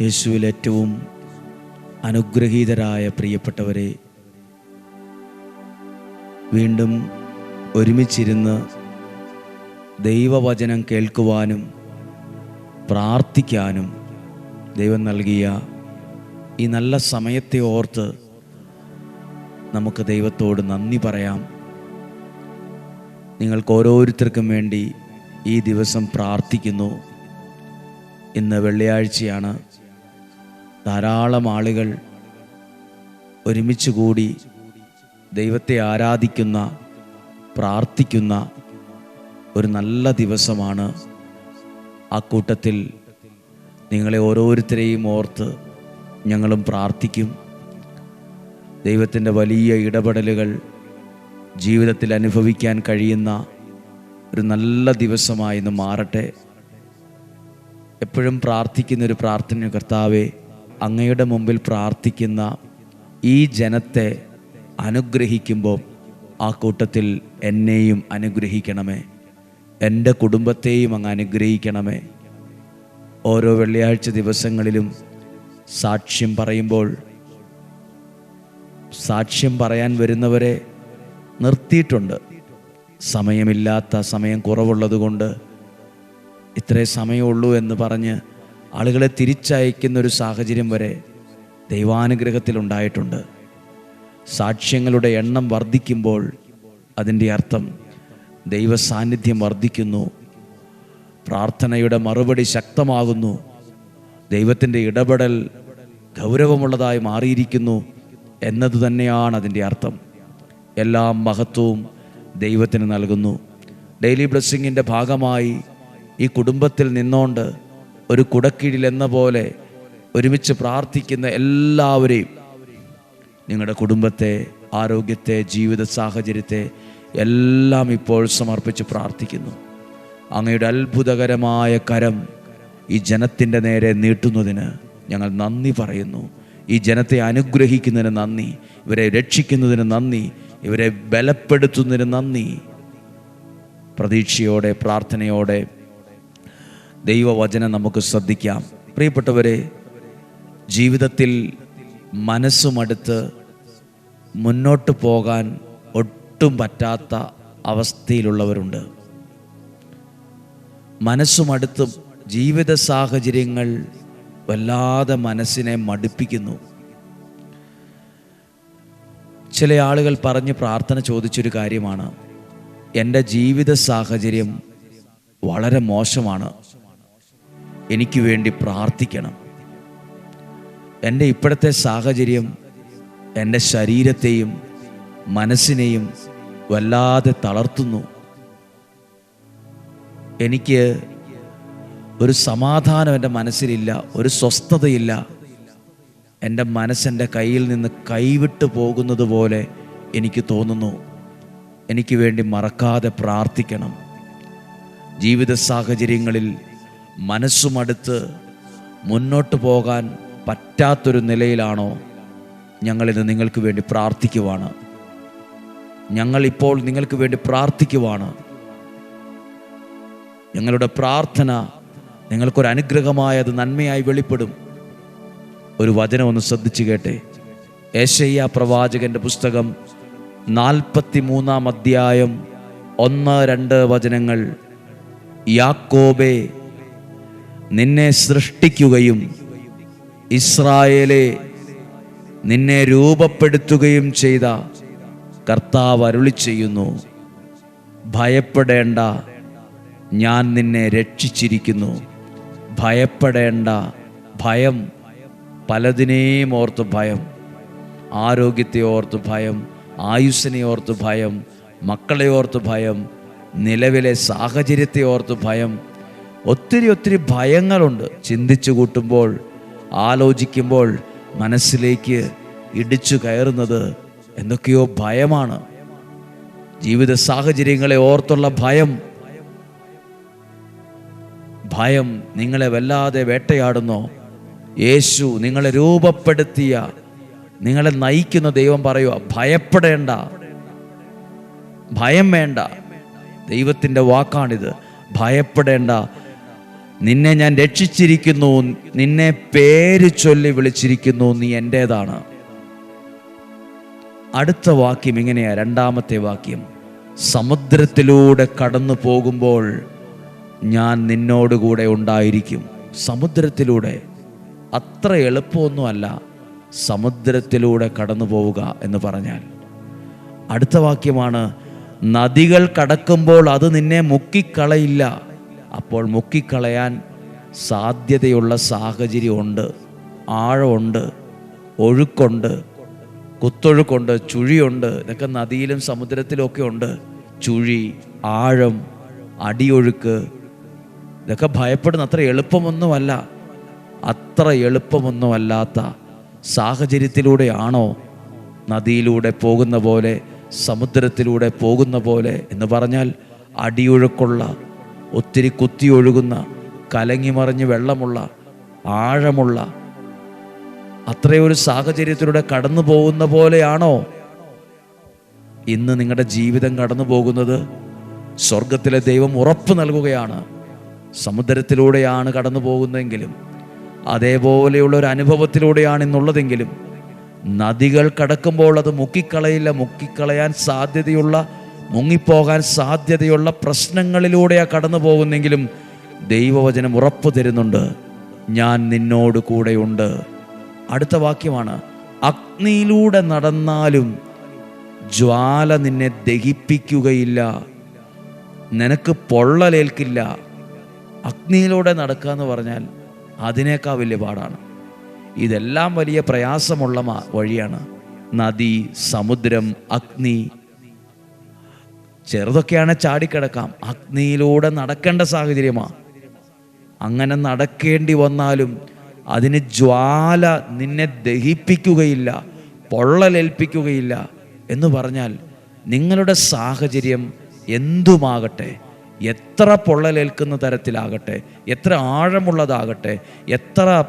യേശുവിൽ ഏറ്റവും അനുഗ്രഹീതരായ പ്രിയപ്പെട്ടവരെ വീണ്ടും ഒരുമിച്ചിരുന്ന് ദൈവവചനം കേൾക്കുവാനും പ്രാർത്ഥിക്കാനും ദൈവം നൽകിയ ഈ നല്ല സമയത്തെ ഓർത്ത് നമുക്ക് ദൈവത്തോട് നന്ദി പറയാം. നിങ്ങൾക്ക് ഓരോരുത്തർക്കും വേണ്ടി ഈ ദിവസം പ്രാർത്ഥിക്കുന്നു. ഇന്ന് വെള്ളിയാഴ്ചയാണ്. ധാരാളം ആളുകൾ ഒരുമിച്ച് കൂടി ദൈവത്തെ ആരാധിക്കുന്ന പ്രാർത്ഥിക്കുന്ന ഒരു നല്ല ദിവസമാണ് ആ കൂട്ടത്തിൽ. നിങ്ങളെ ഓരോരുത്തരെയും ഓർത്ത് ഞങ്ങളും പ്രാർത്ഥിക്കും. ദൈവത്തിന്റെ വലിയ ഇടപെടലുകൾ ജീവിതത്തിൽ അനുഭവിക്കാൻ കഴിയുന്ന ഒരു നല്ല ദിവസമായി ഇന്ന് മാറട്ടെ. എപ്പോഴും പ്രാർത്ഥിക്കുന്ന ഒരു പ്രാർത്ഥന കർത്താവെ അങ്ങയുടെ മുമ്പിൽ പ്രാർത്ഥിക്കുന്ന ഈ ജനത്തെ അനുഗ്രഹിക്കുമ്പോൾ ആ കൂട്ടത്തിൽ എന്നെയും അനുഗ്രഹിക്കണമേ. എന്റെ കുടുംബത്തെയും അങ്ങ് അനുഗ്രഹിക്കണമേ. ഓരോ വെള്ളിയാഴ്ച ദിവസങ്ങളിലും സാക്ഷ്യം പറയുമ്പോൾ സാക്ഷ്യം പറയാൻ വരുന്നവരെ നിർത്തിയിട്ടുണ്ട്. സമയമില്ലാത്ത സമയം കുറവുള്ളതുകൊണ്ട് ഇത്രേ സമയമുള്ളൂ എന്ന് പറഞ്ഞ് ആളുകളെ തിരിച്ചയക്കുന്ന ഒരു സാഹചര്യം വരെ ദൈവാനുഗ്രഹത്തിൽ ഉണ്ടായിട്ടുണ്ട്. സാക്ഷ്യങ്ങളുടെ എണ്ണം വർദ്ധിക്കുമ്പോൾ അതിന്റെ അർത്ഥം ദൈവ സാന്നിധ്യം വർദ്ധിക്കുന്നു. പ്രാർത്ഥനയുടെ മറുപടി ശക്തമാകുന്നു. ദൈവത്തിന്റെ ഇടപെടൽ ഗൗരവമുള്ളതായി മാറിയിരിക്കുന്നു എന്നത് തന്നെയാണ് അതിന്റെ അർത്ഥം. എല്ലാ മഹത്വവും ദൈവത്തിന് നൽകുന്നു. ഡെയിലി ബ്ലെസ്സിങ്ങിന്റെ ഭാഗമായി ഈ കുടുംബത്തിൽ നിന്നുകൊണ്ട് ഒരു കുടക്കീഴിൽ എന്ന പോലെ ഒരുമിച്ച് പ്രാർത്ഥിക്കുന്ന എല്ലാവരെയും നിങ്ങളുടെ കുടുംബത്തെ ആരോഗ്യത്തെ ജീവിത സാഹചര്യത്തെ എല്ലാം ഇപ്പോൾ സമർപ്പിച്ച് പ്രാർത്ഥിക്കുന്നു. അങ്ങയുടെ അത്ഭുതകരമായ കരം ഈ ജനത്തിന്റെ നേരെ നീട്ടുന്നതിന് ഞങ്ങൾ നന്ദി പറയുന്നു. ഈ ജനത്തെ അനുഗ്രഹിക്കുന്നതിന് നന്ദി ഇവരെ രക്ഷിക്കുന്നതിന് നന്ദി ഇവരെ ബലപ്പെടുത്തുന്നതിന് നന്ദി. പ്രതീക്ഷയോടെ പ്രാർത്ഥനയോടെ ദൈവവചനം നമുക്ക് ശ്രദ്ധിക്കാം. പ്രിയപ്പെട്ടവരെ ജീവിതത്തിൽ മനസ്സുമടുത്ത് മുന്നോട്ട് പോകാൻ ഒട്ടും പറ്റാത്ത അവസ്ഥയിലുള്ളവരുണ്ട്. മനസ്സുമടുത്ത് ജീവിത സാഹചര്യങ്ങൾ വല്ലാതെ മനസ്സിനെ മടുപ്പിക്കുന്നു. ചില ആളുകൾ പറഞ്ഞ് പ്രാർത്ഥന ചോദിച്ചൊരു കാര്യമാണ്. എന്റെ ജീവിത സാഹചര്യം വളരെ മോശമാണ്. എനിക്ക് വേണ്ടി പ്രാർത്ഥിക്കണം. എന്റെ ഇപ്പോഴത്തെ സാഹചര്യം എന്റെ ശരീരത്തെയും മനസ്സിനെയും വല്ലാതെ തളർത്തുന്നു. എനിക്ക് ഒരു സമാധാനം എന്റെ മനസ്സിലില്ല ഒരു സ്വസ്ഥതയില്ല. എന്റെ മനസ്സെന്റെ കയ്യിൽ നിന്ന് കൈവിട്ട് പോകുന്നത് പോലെ എനിക്ക് തോന്നുന്നു. എനിക്ക് വേണ്ടി മറക്കാതെ പ്രാർത്ഥിക്കണം. ജീവിത സാഹചര്യങ്ങളിൽ മനസ്സുമടുത്ത് മുന്നോട്ട് പോകാൻ പറ്റാത്തൊരു നിലയിലാണോ ഞങ്ങളിന്ന് നിങ്ങൾക്ക് വേണ്ടി പ്രാർത്ഥിക്കുവാണ്. ഞങ്ങളിപ്പോൾ നിങ്ങൾക്ക് വേണ്ടി പ്രാർത്ഥിക്കുവാണ്. ഞങ്ങളുടെ പ്രാർത്ഥന നിങ്ങൾക്കൊരു അനുഗ്രഹമായത് നന്മയായി വെളിപ്പെടും. ഒരു വചനം ഒന്ന് ശ്രദ്ധിച്ചു കേട്ടെ. ഏശയ്യ പ്രവാചകന്റെ പുസ്തകം നാൽപ്പത്തി മൂന്നാം അധ്യായം ഒന്ന് രണ്ട് വചനങ്ങൾ. യാക്കോബെ നിന്നെ സൃഷ്ടിക്കുകയും ഇസ്രായേലെ നിന്നെ രൂപപ്പെടുത്തുകയും ചെയ്ത കർത്താവ് അരുളി ചെയ്യുന്നു. ഭയപ്പെടേണ്ട ഞാൻ നിന്നെ രക്ഷിച്ചിരിക്കുന്നു. ഭയപ്പെടേണ്ട ഭയം പലതിനെയും ഓർത്ത് ഭയം ആരോഗ്യത്തെ ഓർത്ത് ഭയം ആയുസ്സിനെ ഓർത്ത് ഭയം മക്കളെ ഓർത്ത് ഭയം നിലവിലെ സാഹചര്യത്തെ ഓർത്ത് ഭയം ഒത്തിരി ഒത്തിരി ഭയങ്ങളുണ്ട്. ചിന്തിച്ചു കൂട്ടുമ്പോൾ ആലോചിക്കുമ്പോൾ മനസ്സിലേക്ക് ഇടിച്ചു കയറുന്നത് എന്തൊക്കെയോ ഭയമാണ്. ജീവിത സാഹചര്യങ്ങളെ ഓർത്തുള്ള ഭയം. ഭയം നിങ്ങളെ വല്ലാതെ വേട്ടയാടുന്നോ. യേശു നിങ്ങളെ രൂപപ്പെടുത്തിയ നിങ്ങളെ നയിക്കുന്ന ദൈവം പറയുക ഭയപ്പെടേണ്ട. ഭയം വേണ്ട. ദൈവത്തിന്റെ വാക്കാണിത്. ഭയപ്പെടേണ്ട. നിന്നെ ഞാൻ രക്ഷിച്ചിരിക്കുന്നു നിന്നെ പേര് ചൊല്ലി വിളിച്ചിരിക്കുന്നു നീ എന്റേതാണ് അടുത്ത വാക്യം ഇങ്ങനെയാ രണ്ടാമത്തെ വാക്യം. സമുദ്രത്തിലൂടെ കടന്നു പോകുമ്പോൾ ഞാൻ നിന്നോടുകൂടെ ഉണ്ടായിരിക്കും. സമുദ്രത്തിലൂടെ അത്ര എളുപ്പമൊന്നുമല്ല സമുദ്രത്തിലൂടെ കടന്നു പോവുക എന്ന് പറഞ്ഞാൽ. അടുത്ത വാക്യമാണ് നദികൾ കടക്കുമ്പോൾ അത് നിന്നെ മുക്കിക്കളയില്ല. അപ്പോൾ മുക്കിക്കളയാൻ സാധ്യതയുള്ള സാഹചര്യമുണ്ട് ആഴമുണ്ട് ഒഴുക്കുണ്ട് കുത്തൊഴുക്കുണ്ട് ചുഴിയുണ്ട് ഇതൊക്കെ നദിയിലും സമുദ്രത്തിലൊക്കെ ഉണ്ട്. ചുഴി ആഴം അടിയൊഴുക്ക് ഇതൊക്കെ ഭയപ്പെടുന്ന അത്ര എളുപ്പമൊന്നുമല്ല. അത്ര എളുപ്പമൊന്നുമല്ലാത്ത സാഹചര്യത്തിലൂടെയാണോ നദിയിലൂടെ പോകുന്ന പോലെ സമുദ്രത്തിലൂടെ പോകുന്ന പോലെ എന്ന് പറഞ്ഞാൽ അടിയൊഴുക്കുള്ള ഒത്തിരി കുത്തിയൊഴുകുന്ന കലങ്ങിമറിഞ്ഞ് വെള്ളമുള്ള ആഴമുള്ള അത്രയൊരു സാഹചര്യത്തിലൂടെ കടന്നു പോകുന്ന പോലെയാണോ? ഇന്ന് നിങ്ങളുടെ ജീവിതം കടന്നു പോകുന്നത് സ്വർഗത്തിലെ ദൈവം ഉറപ്പ് നൽകുകയാണ്. സമുദ്രത്തിലൂടെയാണ് കടന്നു പോകുന്നതെങ്കിലും അതേപോലെയുള്ള ഒരു അനുഭവത്തിലൂടെയാണ് ഇന്നുള്ളതെങ്കിലും നദികൾ കടക്കുമ്പോൾ അത് മുക്കിക്കളയില്ല മുക്കിക്കളയാൻ സാധ്യതയുള്ള മുങ്ങിപ്പോകാൻ സാധ്യതയുള്ള പ്രശ്നങ്ങളിലൂടെയാണ് കടന്നു പോകുന്നെങ്കിലും ദൈവവചനം ഉറപ്പു തരുന്നുണ്ട്. ഞാൻ നിന്നോട് കൂടെയുണ്ട്. അടുത്ത വാക്യമാണ്. അഗ്നിയിലൂടെ നടന്നാലും ജ്വാല നിന്നെ ദഹിപ്പിക്കുകയില്ല. നിനക്ക് പൊള്ളലേൽക്കില്ല. അഗ്നിയിലൂടെ നടക്കുക എന്ന് പറഞ്ഞാൽ അതിനേക്കാൾ വലിയ പാടാണ്. ഇതെല്ലാം വലിയ പ്രയാസമുള്ള വഴിയാണ്. നദി സമുദ്രം അഗ്നി ചെറുതൊക്കെയാണ് ചാടിക്കിടക്കാം. അഗ്നിയിലൂടെ നടക്കേണ്ട സാഹചര്യമാണ് അങ്ങനെ നടക്കേണ്ടി വന്നാലും അതിന് ജ്വാല നിന്നെ ദഹിപ്പിക്കുകയില്ല പൊള്ളലേൽപ്പിക്കുകയില്ല എന്ന് പറഞ്ഞാൽ നിങ്ങളുടെ സാഹചര്യം എന്തുമാകട്ടെ? എത്ര പൊള്ളലേൽക്കുന്ന തരത്തിലാകട്ടെ? എത്ര ആഴമുള്ളതാകട്ടെ? എത്ര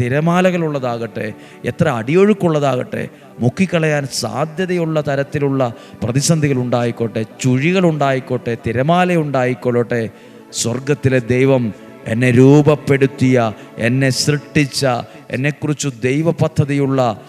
തിരമാലകളുള്ളതാകട്ടെ എത്ര അടിയൊഴുക്കുള്ളതാകട്ടെ മുക്കിക്കളയാൻ സാധ്യതയുള്ള തരത്തിലുള്ള പ്രതിസന്ധികൾ ഉണ്ടായിക്കോട്ടെ ചുഴികൾ ഉണ്ടായിക്കോട്ടെ തിരമാല ഉണ്ടായിക്കൊള്ളട്ടെ സ്വർഗത്തിലെ ദൈവം എന്നെ രൂപപ്പെടുത്തിയ എന്നെ സൃഷ്ടിച്ച എന്നെക്കുറിച്ച് ദൈവ പദ്ധതിയുള്ള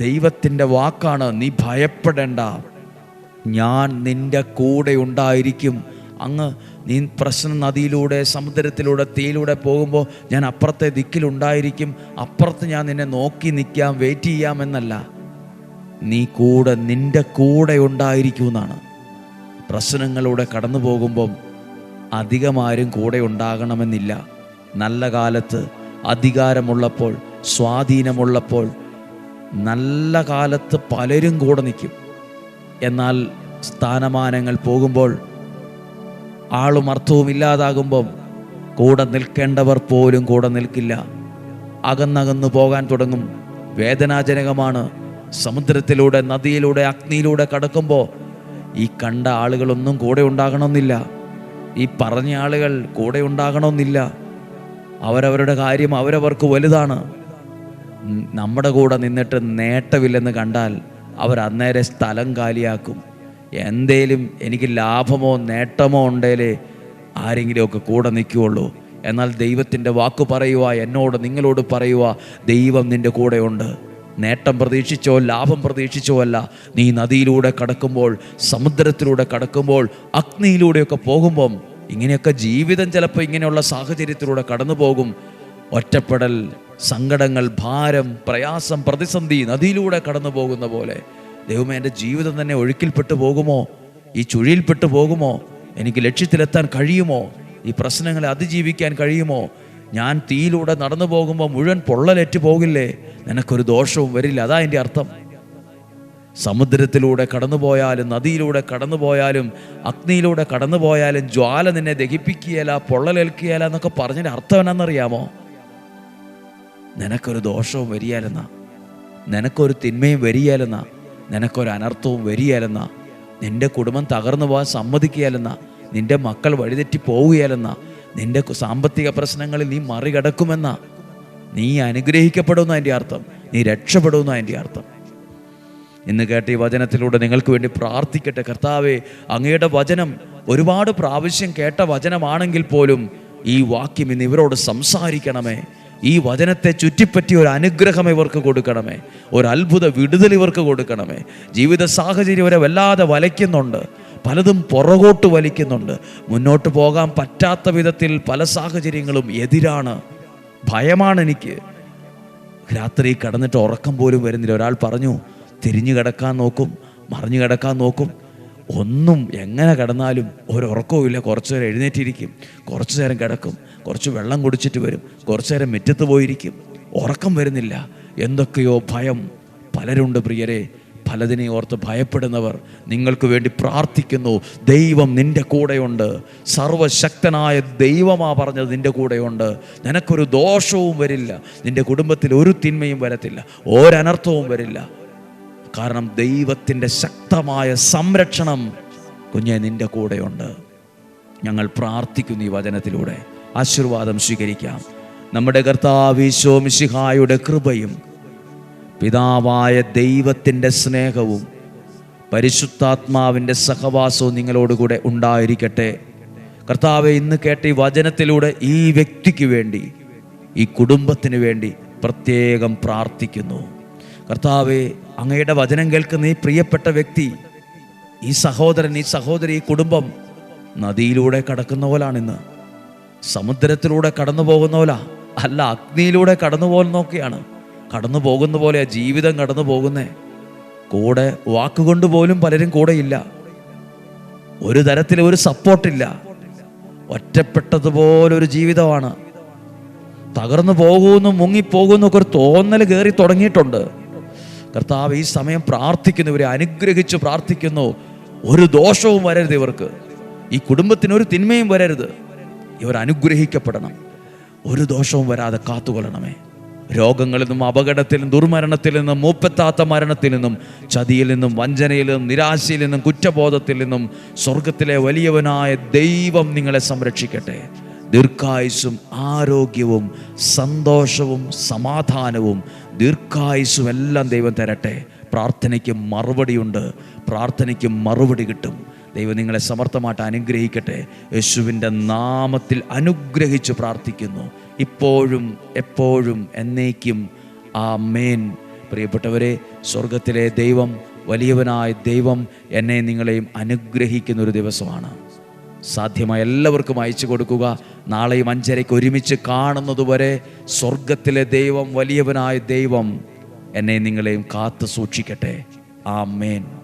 ദൈവത്തിന്റെ വാക്കാണ് നീ ഭയപ്പെടേണ്ട. ഞാൻ നിന്റെ കൂടെ ഉണ്ടായിരിക്കും. അങ്ങ് നീ പ്രശ്ന നദിയിലൂടെ സമുദ്രത്തിലൂടെ തീയിലൂടെ പോകുമ്പോൾ ഞാൻ അപ്പുറത്തെ ദിക്കിലുണ്ടായിരിക്കും. അപ്പുറത്ത് ഞാൻ നിന്നെ നോക്കി നിൽക്കാം വെയിറ്റ് ചെയ്യാമെന്നല്ല നീ കൂടെ നിന്റെ കൂടെ ഉണ്ടായിരിക്കും എന്നാണ് പ്രശ്നങ്ങളിലൂടെ കടന്നു പോകുമ്പം അധികമാരും കൂടെ ഉണ്ടാകണമെന്നില്ല. നല്ല കാലത്ത് അധികാരമുള്ളപ്പോൾ സ്വാധീനമുള്ളപ്പോൾ നല്ല കാലത്ത് പലരും കൂടെ നിൽക്കും. എന്നാൽ സ്ഥാനമാനങ്ങൾ പോകുമ്പോൾ ആളും അർത്ഥവും ഇല്ലാതാകുമ്പം കൂടെ നിൽക്കേണ്ടവർ പോലും കൂടെ നിൽക്കില്ല. അകന്നകന്നു പോകാൻ തുടങ്ങും. വേദനാജനകമാണ്. സമുദ്രത്തിലൂടെ നദിയിലൂടെ അഗ്നിയിലൂടെ കടക്കുമ്പോൾ ഈ കണ്ട ആളുകളൊന്നും കൂടെ ഉണ്ടാകണമെന്നില്ല. ഈ പറഞ്ഞ ആളുകൾ കൂടെ ഉണ്ടാകണമെന്നില്ല. അവരവരുടെ കാര്യം അവരവർക്ക് വലുതാണ്. നമ്മുടെ കൂടെ നിന്നിട്ട് നേട്ടമില്ലെന്ന് കണ്ടാൽ അവർ അന്നേരെ സ്ഥലം കാലിയാക്കും. എന്തേലും എനിക്ക് ലാഭമോ നേട്ടമോ ഉണ്ടേലേ ആരെങ്കിലുമൊക്കെ കൂടെ നിൽക്കുകയുള്ളൂ. എന്നാൽ ദൈവത്തിന്റെ വാക്ക് പറയുക എന്നോട് നിങ്ങളോട് പറയുക ദൈവം നിന്റെ കൂടെയുണ്ട് നേട്ടം പ്രതീക്ഷിച്ചോ ലാഭം പ്രതീക്ഷിച്ചോ അല്ല നീ നദിയിലൂടെ കടക്കുമ്പോൾ സമുദ്രത്തിലൂടെ കടക്കുമ്പോൾ അഗ്നിയിലൂടെയൊക്കെ പോകുമ്പം ഇങ്ങനെയൊക്കെ ജീവിതം ചിലപ്പോൾ ഇങ്ങനെയുള്ള സാഹചര്യത്തിലൂടെ കടന്നു പോകും. ഒറ്റപ്പെടൽ സങ്കടങ്ങൾ ഭാരം പ്രയാസം പ്രതിസന്ധി നദിയിലൂടെ കടന്നു പോകുന്ന പോലെ. ദൈവമേ എന്റെ ജീവിതം തന്നെ ഒഴുക്കിൽപ്പെട്ടു പോകുമോ? ഈ ചുഴിയിൽപ്പെട്ടു പോകുമോ? എനിക്ക് ലക്ഷ്യത്തിലെത്താൻ കഴിയുമോ? ഈ പ്രശ്നങ്ങളെ അതിജീവിക്കാൻ കഴിയുമോ? ഞാൻ തീയിലൂടെ നടന്നു പോകുമ്പോൾ മുഴുവൻ പൊള്ളലേറ്റ് പോകില്ലേ? നിനക്കൊരു ദോഷവും വരില്ല. അതാ എന്റെ അർത്ഥം. സമുദ്രത്തിലൂടെ കടന്നുപോയാലും നദിയിലൂടെ കടന്നുപോയാലും അഗ്നിയിലൂടെ കടന്നുപോയാലും ജ്വാല നിന്നെ ദഹിപ്പിക്കുകയല്ല പൊള്ളലേൽക്കുകയല്ല എന്നൊക്കെ പറഞ്ഞതിന്റെ അർത്ഥം എന്നാണെന്നറിയാമോ? നിനക്കൊരു ദോഷവും വരികയല്ലെന്നാ. നിനക്കൊരു തിന്മയും വരികയില്ലെന്ന. നിനക്കൊരു അനർത്ഥവും വരികയില്ലെന്ന. നിന്റെ കുടുംബം തകർന്നു പോകാൻ സമ്മതിക്കുകയല്ലെന്ന. നിന്റെ മക്കൾ വഴിതെറ്റി പോവുകയല്ലെന്ന. നിന്റെ സാമ്പത്തിക പ്രശ്നങ്ങളിൽ നീ മറികടക്കുമെന്ന. നീ അനുഗ്രഹിക്കപ്പെടുന്ന അതിന്റെ അർത്ഥം. നീ രക്ഷപ്പെടുന്ന അതിന്റെ അർത്ഥം. ഇന്ന് കേട്ട ഈ വചനത്തിലൂടെ നിങ്ങൾക്ക് വേണ്ടി പ്രാർത്ഥിക്കട്ടെ. കർത്താവെ അങ്ങയുടെ വചനം ഒരുപാട് പ്രാവശ്യം കേട്ട വചനമാണെങ്കിൽ പോലും ഈ വാക്യം ഇന്ന് ഇവരോട് സംസാരിക്കണമേ. ഈ വചനത്തെ ചുറ്റിപ്പറ്റി ഒരു അനുഗ്രഹം ഇവർക്ക് കൊടുക്കണമേ. ഒരു അത്ഭുത വിടുതൽ ഇവർക്ക് കൊടുക്കണമേ. ജീവിത സാഹചര്യം വരെ വല്ലാതെ വലയ്ക്കുന്നുണ്ട്. പലതും പുറകോട്ട് വലിക്കുന്നുണ്ട്. മുന്നോട്ട് പോകാൻ പറ്റാത്ത വിധത്തിൽ പല സാഹചര്യങ്ങളും എതിരാണ്. ഭയമാണ് എനിക്ക്. രാത്രി കടന്നിട്ട് ഉറക്കം പോലും വരുന്നില്ല. ഒരാൾ പറഞ്ഞു തിരിഞ്ഞു കിടക്കാൻ നോക്കും മറിഞ്ഞു കിടക്കാൻ നോക്കും. ഒന്നും എങ്ങനെ കിടന്നാലും ഒരുറക്കവും ഇല്ല. കുറച്ച് നേരം എഴുന്നേറ്റിരിക്കും. കുറച്ച് നേരം കിടക്കും. കുറച്ച് വെള്ളം കുടിച്ചിട്ട് വരും. കുറച്ച് നേരം മുറ്റത്ത് പോയിരിക്കും. ഉറക്കം വരുന്നില്ല. എന്തൊക്കെയോ ഭയം. പലരുണ്ട് പ്രിയരെ. പലതിനെ ഓർത്ത് ഭയപ്പെടുന്നവർ നിങ്ങൾക്ക് വേണ്ടി പ്രാർത്ഥിക്കുന്നു. ദൈവം നിന്റെ കൂടെയുണ്ട്. സർവശക്തനായ ദൈവമാ പറഞ്ഞത് നിന്റെ കൂടെയുണ്ട്. നിനക്കൊരു ദോഷവും വരില്ല. നിന്റെ കുടുംബത്തിൽ ഒരു തിന്മയും വരത്തില്ല. ഒരനർത്ഥവും വരില്ല. കാരണം ദൈവത്തിന്റെ ശക്തമായ സംരക്ഷണം കുഞ്ഞെ നിന്റെ കൂടെയുണ്ട്. ഞങ്ങൾ പ്രാർത്ഥിക്കുന്നു ഈ വചനത്തിലൂടെ. ആശീർവാദം സ്വീകരിക്കാം. നമ്മുടെ കർത്താവീശോ മിശിഹായുടെ കൃപയും പിതാവായ ദൈവത്തിന്റെ സ്നേഹവും പരിശുദ്ധാത്മാവിന്റെ സഹവാസവും നിങ്ങളോടുകൂടെ ഉണ്ടായിരിക്കട്ടെ. കർത്താവെ ഇന്ന് കേട്ട ഈ വചനത്തിലൂടെ ഈ വ്യക്തിക്ക് വേണ്ടി ഈ കുടുംബത്തിന് വേണ്ടി പ്രത്യേകം പ്രാർത്ഥിക്കുന്നു. കർത്താവെ അങ്ങയുടെ വചനം കേൾക്കുന്ന ഈ പ്രിയപ്പെട്ട വ്യക്തി ഈ സഹോദരൻ ഈ സഹോദരി ഈ കുടുംബം നദിയിലൂടെ കടക്കുന്ന പോലാണിന്ന്. സമുദ്രത്തിലൂടെ കടന്നു പോകുന്ന പോലാ. അല്ല അഗ്നിയിലൂടെ കടന്നു പോകുന്നൊക്കെയാണ് കടന്നു പോകുന്ന പോലെ ജീവിതം കടന്നു പോകുന്നേ. കൂടെ വാക്കുകൊണ്ട് പോലും പലരും കൂടെയില്ല. ഒരു തരത്തിൽ ഒരു സപ്പോർട്ടില്ല. ഒറ്റപ്പെട്ടതുപോലൊരു ജീവിതമാണ്. തകർന്നു പോകുമെന്നും മുങ്ങിപ്പോകുമെന്നൊക്കെ ഒരു തോന്നൽ കയറി തുടങ്ങിയിട്ടുണ്ട്. കർത്താവ് ഈ സമയം പ്രാർത്ഥിക്കുന്നു ഇവരെ അനുഗ്രഹിച്ച് പ്രാർത്ഥിക്കുന്നു. ഒരു ദോഷവും വരരുത് ഇവർക്ക്. ഈ കുടുംബത്തിന് ഒരു തിന്മയും വരരുത്. ഇവർ അനുഗ്രഹിക്കപ്പെടണം. ഒരു ദോഷവും വരാതെ കാത്തുകൊള്ളണമേ. രോഗങ്ങളിൽ നിന്നും അപകടത്തിൽ നിന്നും ദുർമരണത്തിൽ നിന്നും മൂപ്പത്താത്ത മരണത്തിൽ നിന്നും ചതിയിൽ നിന്നും വഞ്ചനയിൽ നിന്നും നിരാശയിൽ നിന്നും കുറ്റബോധത്തിൽ നിന്നും സ്വർഗത്തിലെ വലിയവനായ ദൈവം നിങ്ങളെ സംരക്ഷിക്കട്ടെ. ദീർഘായുസ്സും ആരോഗ്യവും സന്തോഷവും സമാധാനവും ദീർഘായുസും എല്ലാം ദൈവം തരട്ടെ. പ്രാർത്ഥനയ്ക്ക് മറുപടിയുണ്ട്. പ്രാർത്ഥനയ്ക്ക് മറുപടി കിട്ടും. ദൈവം നിങ്ങളെ സമർത്ഥമായിട്ട് അനുഗ്രഹിക്കട്ടെ. യേശുവിന്റെ നാമത്തിൽ അനുഗ്രഹിച്ച് പ്രാർത്ഥിക്കുന്നു. ഇപ്പോഴും എപ്പോഴും എന്നേക്കും. ആ മേൻ പ്രിയപ്പെട്ടവരെ സ്വർഗത്തിലെ ദൈവം വലിയവനായ ദൈവം എന്നെ നിങ്ങളെയും അനുഗ്രഹിക്കുന്ന ഒരു ദിവസമാണ്. സാധ്യമായ എല്ലാവർക്കും അയച്ചു കൊടുക്കുക. നാളെയും അഞ്ചരയ്ക്ക് ഒരുമിച്ച് കാണുന്നതുവരെ സ്വർഗത്തിലെ ദൈവം വലിയവനായ ദൈവം എന്നെ നിങ്ങളെയും കാത്തു സൂക്ഷിക്കട്ടെ ആ മേൻ